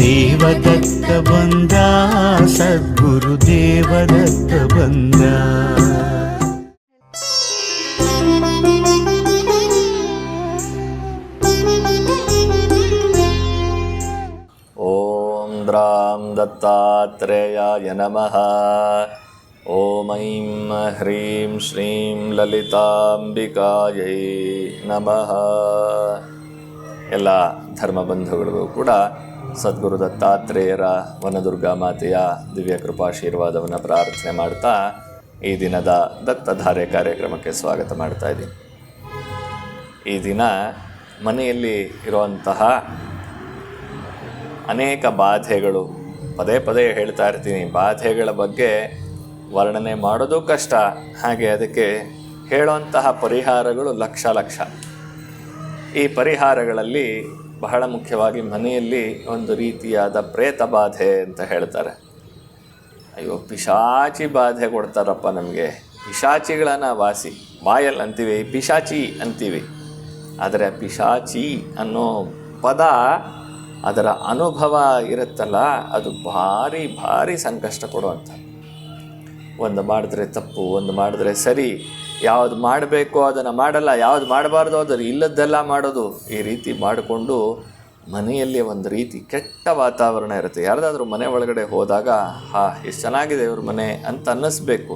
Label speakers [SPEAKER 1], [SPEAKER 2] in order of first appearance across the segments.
[SPEAKER 1] ದೇವದತ್ತ ಬಂದ, ಸದ್ಗುರು ದೇವದತ್ತ ಬಂದ.
[SPEAKER 2] ಓಂ ದ್ರಾಂ ದತ್ತಾತ್ರೇಯಾಯ ನಮಃ. ಓಮೈಂ ಹ್ರೀಂ ಶ್ರೀಂ ಲಲಿತಾಂಬಿಕಾಯೈ ನಮಃ ಎಲ್ಲ ಧರ್ಮ ಬಂಧುಗಳಿಗೂ ಕೂಡ ಸದ್ಗುರು ದತ್ತಾತ್ರೇಯರ ವನದುರ್ಗಾ ಮಾತೆಯ ದಿವ್ಯ ಕೃಪಾಶೀರ್ವಾದವನ್ನು ಪ್ರಾರ್ಥನೆ ಮಾಡ್ತಾ ಈ ದಿನದ ದತ್ತಧಾರೆ ಕಾರ್ಯಕ್ರಮಕ್ಕೆ ಸ್ವಾಗತ ಮಾಡ್ತಾ ಇದ್ದೀನಿ. ಈ ದಿನ ಮನೆಯಲ್ಲಿ ಇರುವಂತಹ ಅನೇಕ ಬಾಧೆಗಳು, ಪದೇ ಪದೇ ಹೇಳ್ತಾ ಇರ್ತೀನಿ, ಬಾಧೆಗಳ ಬಗ್ಗೆ ವರ್ಣನೆ ಮಾಡೋದು ಕಷ್ಟ. ಹಾಗೆ ಅದಕ್ಕೆ ಹೇಳುವಂತಹ ಪರಿಹಾರಗಳು ಲಕ್ಷ ಲಕ್ಷ. ಈ ಪರಿಹಾರಗಳಲ್ಲಿ ಬಹಳ ಮುಖ್ಯವಾಗಿ ಮನೆಯಲ್ಲಿ ಒಂದು ರೀತಿಯಾದ ಪ್ರೇತ ಬಾಧೆ ಅಂತ ಹೇಳ್ತಾರೆ. ಅಯ್ಯೋ, ಪಿಶಾಚಿ ಬಾಧೆ ಕೊಡ್ತಾರಪ್ಪ ನಮಗೆ. ಪಿಶಾಚಿಗಳನ್ನು ವಾಸಿ. ಬಾಯಲ್ ಅಂತೀವಿ, ಪಿಶಾಚಿ ಅಂತೀವಿ. ಆದರೆ ಪಿಶಾಚಿ ಅನ್ನೋ ಪದ ಅದರ ಅನುಭವ ಇರುತ್ತಲ್ಲ, ಅದು ಭಾರಿ ಭಾರಿ ಸಂಕಷ್ಟ ಕೊಡುವಂಥ ಒಂದು ಮಾಡಿದ್ರೆ ತಪ್ಪು, ಒಂದು ಮಾಡಿದ್ರೆ ಸರಿ. ಯಾವುದು ಮಾಡಬೇಕು ಅದನ್ನು ಮಾಡಲ್ಲ, ಯಾವುದು ಮಾಡಬಾರ್ದು ಅದನ್ನು ಇಲ್ಲದ್ದೆಲ್ಲ ಮಾಡೋದು. ಈ ರೀತಿ ಮಾಡಿಕೊಂಡು ಮನೆಯಲ್ಲಿ ಒಂದು ರೀತಿ ಕೆಟ್ಟ ವಾತಾವರಣ ಇರುತ್ತೆ. ಯಾರ್ದಾದ್ರೂ ಮನೆ ಒಳಗಡೆ ಹೋದಾಗ, ಹಾ, ಎಷ್ಟು ಚೆನ್ನಾಗಿದೆ ಇವ್ರ ಮನೆ ಅಂತ ಅನ್ನಿಸ್ಬೇಕು.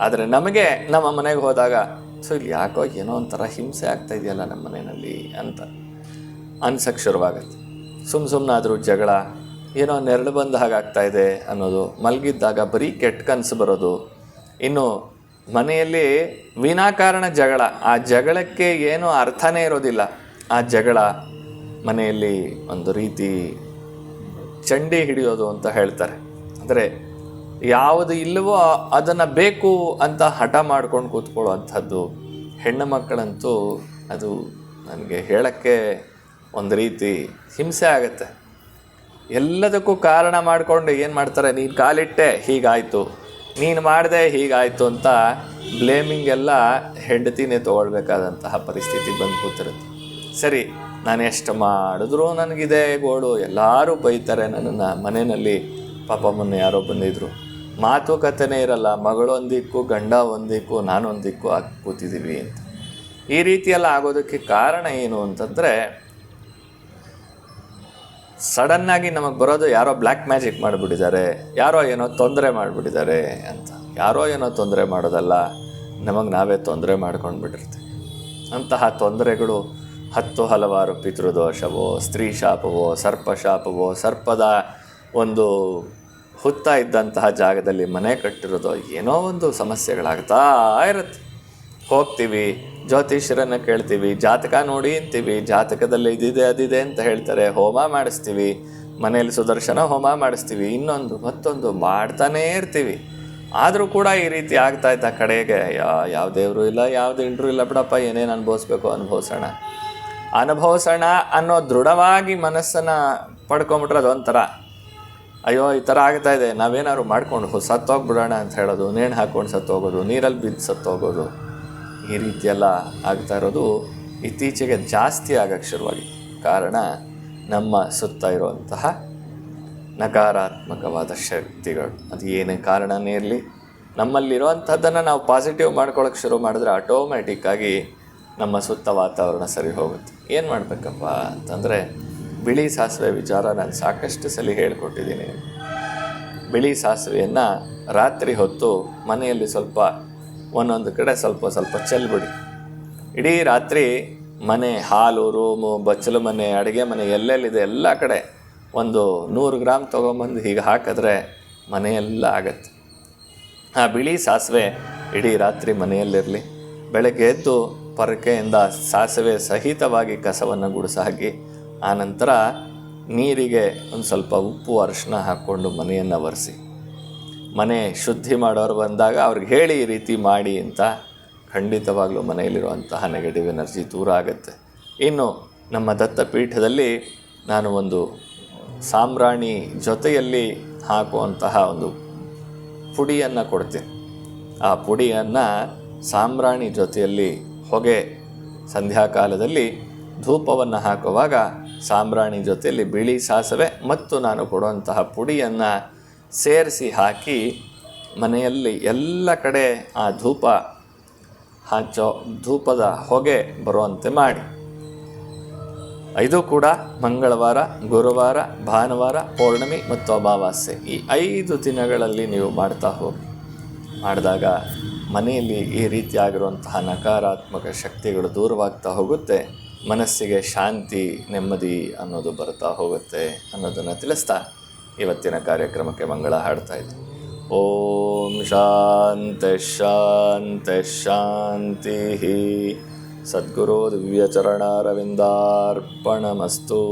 [SPEAKER 2] ಆದರೆ ನಮಗೆ, ನಮ್ಮ ಮನೆಗೆ ಹೋದಾಗ ಸೊ ಇಲ್ಲಿ ಯಾಕೋ ಏನೋ ಒಂಥರ ಹಿಂಸೆ ಆಗ್ತಾ ಇದೆಯಲ್ಲ ನಮ್ಮ ಮನೆಯಲ್ಲಿ ಅಂತ ಅನ್ಸಕ್ಕೆ ಶುರುವಾಗತ್ತೆ. ಸುಮ್ಮ ಸುಮ್ಮನಾದರೂ ಜಗಳ ಏನೋ ನೆರಳು ಬಂದ ಹಾಗಾಗ್ತಾ ಇದೆ ಅನ್ನೋದು, ಮಲಗಿದ್ದಾಗ ಬರೀ ಕೆಟ್ಟ ಕನಸು ಬರೋದು. ಇನ್ನು ಮನೆಯಲ್ಲಿ ವಿನಾಕಾರಣ ಜಗಳ, ಆ ಜಗಳಕ್ಕೆ ಏನೂ ಅರ್ಥನೇ ಇರೋದಿಲ್ಲ. ಆ ಜಗಳ ಮನೆಯಲ್ಲಿ ಒಂದು ರೀತಿ ಚಂಡಿ ಹಿಡಿಯೋದು ಅಂತ ಹೇಳ್ತಾರೆ. ಅಂದರೆ ಯಾವುದು ಇಲ್ಲವೋ ಅದನ್ನು ಬೇಕು ಅಂತ ಹಠ ಮಾಡ್ಕೊಂಡು ಕೂತ್ಕೊಳ್ಳುವಂಥದ್ದು. ಹೆಣ್ಣು ಮಕ್ಕಳಂತೂ ಅದು ನನಗೆ ಹೇಳೋಕ್ಕೆ ಒಂದು ರೀತಿ ಹಿಂಸೆ ಆಗುತ್ತೆ. ಎಲ್ಲದಕ್ಕೂ ಕಾರಣ ಮಾಡಿಕೊಂಡು ಏನು ಮಾಡ್ತಾರೆ, ನೀನು ಕಾಲಿಟ್ಟೆ, ಹೀಗಾಯಿತು. ನೀನು ಮಾಡಿದೆ, ಹೀಗಾಯಿತು ಅಂತ ಬ್ಲೇಮಿಂಗ್ ಎಲ್ಲ ಹೆಂಡತಿನೇ ತೊಗೊಳ್ಬೇಕಾದಂತಹ ಪರಿಸ್ಥಿತಿ ಬಂದು ಕೂತಿರುತ್ತೆ. ಸರಿ, ನಾನು ಎಷ್ಟು ಮಾಡಿದ್ರೂ ನನಗಿದೆ ಗೋಳು ಎಲ್ಲರೂ ಬೈತಾರೆ ನನ್ನನ್ನು. ಮನೆಯಲ್ಲಿ ಪಾಪ ಮೊನ್ನೆ ಯಾರೋ ಬಂದಿದ್ರು. ಮಾತುಕತೆನೇ ಇರಲ್ಲ. ಮಗಳೊಂದಿಕ್ಕು ಗಂಡ ಒಂದಿಕ್ಕು ನಾನೊಂದಿಕ್ಕು ಆಗಿ ಕೂತಿದ್ದೀವಿ ಅಂತ. ಈ ರೀತಿಯೆಲ್ಲ ಆಗೋದಕ್ಕೆ ಕಾರಣ ಏನು ಅಂತಂದರೆ ಸಡನ್ನಾಗಿ ನಮಗೆ ಬರೋದು ಯಾರೋ ಬ್ಲ್ಯಾಕ್ ಮ್ಯಾಜಿಕ್ ಮಾಡಿಬಿಟ್ಟಿದ್ದಾರೆ. ಯಾರೋ ಏನೋ ತೊಂದರೆ ಮಾಡಿಬಿಟ್ಟಿದ್ದಾರೆ ಅಂತ. ಯಾರೋ ಏನೋ ತೊಂದರೆ ಮಾಡೋದಲ್ಲ, ನಮಗೆ ನಾವೇ ತೊಂದರೆ ಮಾಡ್ಕೊಂಡು ಬಿಟ್ಟಿರ್ತೀವಿ ಅಂತಹ ತೊಂದರೆಗಳು ಹತ್ತು ಹಲವಾರು ಪಿತೃದೋಷವೋ, ಸ್ತ್ರೀ ಶಾಪವೋ, ಸರ್ಪ ಶಾಪವೋ, ಸರ್ಪದ ಒಂದು ಹುತ್ತ ಇದ್ದಂತಹ ಜಾಗದಲ್ಲಿ ಮನೆ ಕಟ್ಟಿರೋದು, ಏನೋ ಒಂದು ಸಮಸ್ಯೆಗಳಾಗ್ತಾ ಇರುತ್ತೆ. ಹೋಗ್ತೀವಿ, ಜ್ಯೋತಿಷ್ಯರನ್ನು ಕೇಳ್ತೀವಿ, ಜಾತಕ ನೋಡಿ ಅಂತೀವಿ, ಜಾತಕದಲ್ಲಿ ಇದಿದೆ, ಅದಿದೆ ಅಂತ ಹೇಳ್ತಾರೆ, ಹೋಮ ಮಾಡಿಸ್ತೀವಿ, ಮನೆಯಲ್ಲಿ ಸುದರ್ಶನ ಹೋಮ ಮಾಡಿಸ್ತೀವಿ, ಇನ್ನೊಂದು, ಮತ್ತೊಂದು ಮಾಡ್ತಾನೇ ಇರ್ತೀವಿ. ಆದರೂ ಕೂಡ ಈ ರೀತಿ ಆಗ್ತಾ ಇದ್ದ ಕಡೆಗೆ ಯಾವ ದೇವರು ಇಲ್ಲ, ಯಾವ ಇಂಟ್ರೂ ಇಲ್ಲ, ಬಿಡಪ್ಪ, ಏನೇನು ಅನುಭವಿಸ್ಬೇಕು, ಅನುಭವಿಸೋಣ. ಅನುಭವಿಸೋಣ ಅನ್ನೋ ದೃಢವಾಗಿ ಮನಸ್ಸನ್ನು ಪಡ್ಕೊಂಬಿಟ್ರೆ ಅದೊಂಥರ, ಅಯ್ಯೋ, ಈ ಥರ ಆಗ್ತಾ ಇದೆ, ನಾವೇನಾದ್ರು ಮಾಡ್ಕೊಂಡು ಸತ್ತೋಗ್ಬಿಡೋಣ ಅಂತ ಹೇಳೋದು, ನೇಣು ಹಾಕ್ಕೊಂಡು ಸತ್ತೋಗೋದು, ನೀರಲ್ಲಿ ಬಿದ್ದು ಸತ್ತೋಗೋದು. ಈ ರೀತಿಯೆಲ್ಲ ಆಗ್ತಾ ಇರೋದು ಇತ್ತೀಚೆಗೆ ಜಾಸ್ತಿ ಆಗಕ್ಕೆ ಶುರುವಾಗಿ ಕಾರಣ ನಮ್ಮ ಸುತ್ತ ಇರುವಂತಹ ನಕಾರಾತ್ಮಕವಾದ ಶಕ್ತಿಗಳು. ಅದು ಏನೇ ಕಾರಣನೇ ಇರಲಿ, ನಮ್ಮಲ್ಲಿರುವಂಥದ್ದನ್ನು ನಾವು ಪಾಸಿಟಿವ್ ಮಾಡ್ಕೊಳ್ಳೋಕೆ ಶುರು ಮಾಡಿದ್ರೆ ಆಟೋಮ್ಯಾಟಿಕ್ಕಾಗಿ ನಮ್ಮ ಸುತ್ತ ವಾತಾವರಣ ಸರಿ ಹೋಗುತ್ತೆ. ಏನು ಮಾಡಬೇಕಪ್ಪ ಅಂತಂದರೆ, ಬಿಳಿ ಸಾಸಿವೆ ವಿಚಾರ ನಾನು ಸಾಕಷ್ಟು ಸಲ ಹೇಳಿಕೊಟ್ಟಿದ್ದೀನಿ. ಬಿಳಿ ಸಾಸಿವೆಯನ್ನು ರಾತ್ರಿ ಹೊತ್ತು ಮನೆಯಲ್ಲಿ ಸ್ವಲ್ಪ ಒಂದೊಂದು ಕಡೆ ಸ್ವಲ್ಪ ಸ್ವಲ್ಪ ಚೆಲ್ಬಿಡಿ ಇಡೀ ರಾತ್ರಿ ಮನೆ, ಹಾಲು, ರೂಮು, ಬಚ್ಚಲು ಮನೆ, ಅಡುಗೆ ಮನೆ ಎಲ್ಲೆಲ್ಲಿದೆ ಎಲ್ಲ ಕಡೆ ಒಂದು ನೂರು ಗ್ರಾಮ್ ತೊಗೊಂಬಂದು ಹೀಗೆ ಹಾಕಿದ್ರೆ ಮನೆಯೆಲ್ಲ ಆಗತ್ತೆ. ಆ ಬಿಳಿ ಸಾಸಿವೆ ಇಡೀ ರಾತ್ರಿ ಮನೆಯಲ್ಲಿರಲಿ. ಬೆಳಗ್ಗೆ ಎದ್ದು ಪರಕೆಯಿಂದ ಸಾಸಿವೆ ಸಹಿತವಾಗಿ ಕಸವನ್ನು ಗುಡಿಸ ಹಾಕಿ ಆನಂತರ ನೀರಿಗೆ ಒಂದು ಸ್ವಲ್ಪ ಉಪ್ಪು ಅರಿಶಿನ ಹಾಕ್ಕೊಂಡು ಮನೆಯನ್ನು ಒರೆಸಿ. ಮನೆ ಶುದ್ಧಿ ಮಾಡೋರು ಬಂದಾಗ ಅವ್ರಿಗೆ ಹೇಳಿ ಈ ರೀತಿ ಮಾಡಿ ಅಂತ ಖಂಡಿತವಾಗಲೂ ಮನೆಯಲ್ಲಿರುವಂತಹ ನೆಗೆಟಿವ್ ಎನರ್ಜಿ ದೂರ ಆಗುತ್ತೆ. ಇನ್ನು ನಮ್ಮ ದತ್ತಪೀಠದಲ್ಲಿ ನಾನು ಒಂದು ಸಾಂಬ್ರಾಣಿ ಜೊತೆಯಲ್ಲಿ ಹಾಕುವಂತಹ ಒಂದು ಪುಡಿಯನ್ನು ಕೊಡ್ತೀನಿ. ಆ ಪುಡಿಯನ್ನು ಸಾಂಬ್ರಾಣಿ ಜೊತೆಯಲ್ಲಿ ಹೊಗೆ ಸಂಧ್ಯಾಕಾಲದಲ್ಲಿ ಧೂಪವನ್ನು ಹಾಕುವಾಗ ಸಾಂಬ್ರಾಣಿ ಜೊತೆಯಲ್ಲಿ ಬಿಳಿ ಸಾಸಿವೆ ಮತ್ತು ನಾನು ಕೊಡುವಂತಹ ಪುಡಿಯನ್ನು ಸೇರಿಸಿ ಹಾಕಿ ಮನೆಯಲ್ಲಿ ಎಲ್ಲ ಕಡೆ ಆ ಧೂಪ ಹಚ್ಚೋ ಧೂಪದ ಹೊಗೆ ಬರುವಂತೆ ಮಾಡಿ. ಇದು ಕೂಡ ಮಂಗಳವಾರ, ಗುರುವಾರ, ಭಾನುವಾರ, ಪೌರ್ಣಮಿ ಮತ್ತು ಅಮಾವಾಸ್ಯೆ. ಈ ಐದು ದಿನಗಳಲ್ಲಿ ನೀವು ಮಾಡ್ತಾ ಹೋಗಿ, ಮಾಡಿದಾಗ ಮನೆಯಲ್ಲಿ ಈ ರೀತಿಯಾಗಿರುವಂತಹ ನಕಾರಾತ್ಮಕ ಶಕ್ತಿಗಳು ದೂರವಾಗ್ತಾ ಹೋಗುತ್ತೆ. ಮನಸ್ಸಿಗೆ ಶಾಂತಿ, ನೆಮ್ಮದಿ ಅನ್ನೋದು ಬರ್ತಾ ಹೋಗುತ್ತೆ ಅನ್ನೋದನ್ನು ತಿಳಿಸ್ತಾ ಇವತ್ತಿನ ಕಾರ್ಯಕ್ರಮಕ್ಕೆ ಮಂಗಳ ಹಾಡ್ತಾ ಇದ್ದೀನಿ ಓಂ ಶಾಂತ ಶಾಂತ ಶಾಂತಿ ಸದ್ಗುರು ದಿವ್ಯಚರಣಾರವಿಂದಾರ್ಪಣಮಸ್ತು.